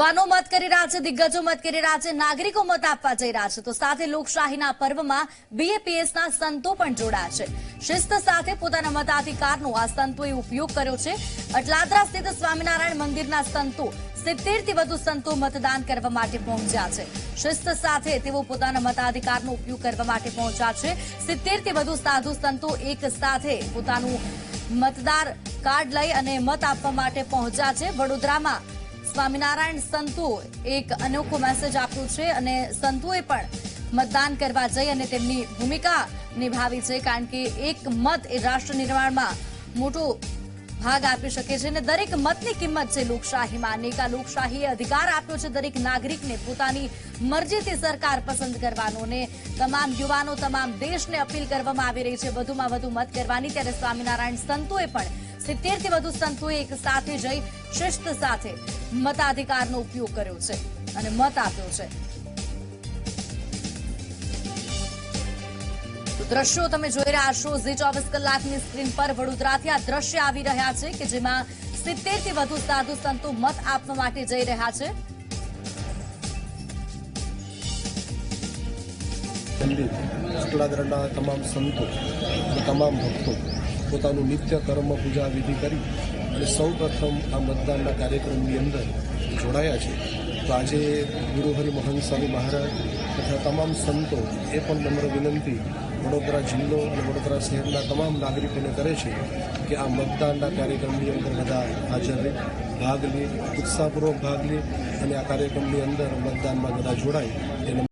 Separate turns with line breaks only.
યુવાનો મત કરી રહ્યા છે, દિગ્ગજો મત કરી રહ્યા છે, નાગરિકો મત આપવા જઈ રહ્યા છે. તો સાથે લોકશાહીના પર્વમાં બીએપીએસના સંતો પણ જોડાયા છે. શિસ્ત સાથે પોતાના મતાધિકારનો આ સંતોએ ઉપયોગ કર્યો છે. અટલાદરા સ્થિત સ્વામિનારાયણ મંદિરના સંતો સિત્તેરથી વધુ સંતો મતદાન કરવા માટે પહોંચ્યા છે. શિસ્ત સાથે તેઓ પોતાના મતાધિકારનો ઉપયોગ કરવા માટે પહોંચ્યા છે. સિત્તેરથી વધુ સાધુ સંતો એક સાથે પોતાનું મતદાર કાર્ડ લઈ અને મત આપવા માટે પહોંચ્યા છે. વડોદરામાં સ્વામિનારાયણ સંતો એક અનોખો મેસેજ આપ્યો છે અને સંતોએ પણ મતદાન કરવા જઈ અને તેમની ભૂમિકા નિભાવી છે કારણ કે એક મત એ રાષ્ટ્ર નિર્માણમાં મોટો ભાગ આપી શકે છે અને દરેક મતની કિંમત છે લોકશાહીમાં. અને એક લોકશાહીએ અધિકાર આપ્યો છે દરેક નાગરિકને પોતાની મરજીથી સરકાર પસંદ કરવાનો અને તમામ યુવાનો, તમામ દેશને અપીલ કરવામાં આવી રહી છે. વધુમાં વધુ મત કરવાની. ત્યારે સ્વામિનારાયણ સંતોએ પણ સિત્તેરથી વધુ સંતોએ એક સાથે જઈ શિસ્ત સાથે મતાધિકારનો ઉપયોગ કર્યો છે અને મત આપ્યો છે. દ્રશ્યો તમે જોઈ રહ્યા છો. ઝી ચોવીસ કલાકની સ્ક્રીન પર વડોદરાથી આ દ્રશ્ય આવી રહ્યા છે કે જેમાં સિત્તેરથી વધુ સાધુ સંતો મત આપવા માટે જઈ રહ્યા છે.
તમામ સંતો તમામ ભક્તો પોતાનું નિત્ય કર્મ પૂજા વિધિ કરી અને સૌ પ્રથમ આ મતદાનના કાર્યક્રમની અંદર જોડાયા છે. તો આજે ગુરુ હરિ મોહન સ્વામી મહારાજ તથા તમામ સંતો એ પણ નમ્ર વિનંતી વડોદરા જિલ્લો અને વડોદરા શહેરના તમામ નાગરિકોને કરે છે કે આ મતદાનના કાર્યક્રમની અંદર બધા હાજર રહે, ભાગ લે, ઉત્સાહપૂર્વક ભાગ લે અને આ કાર્યક્રમની અંદર મતદાનમાં બધા જોડાય.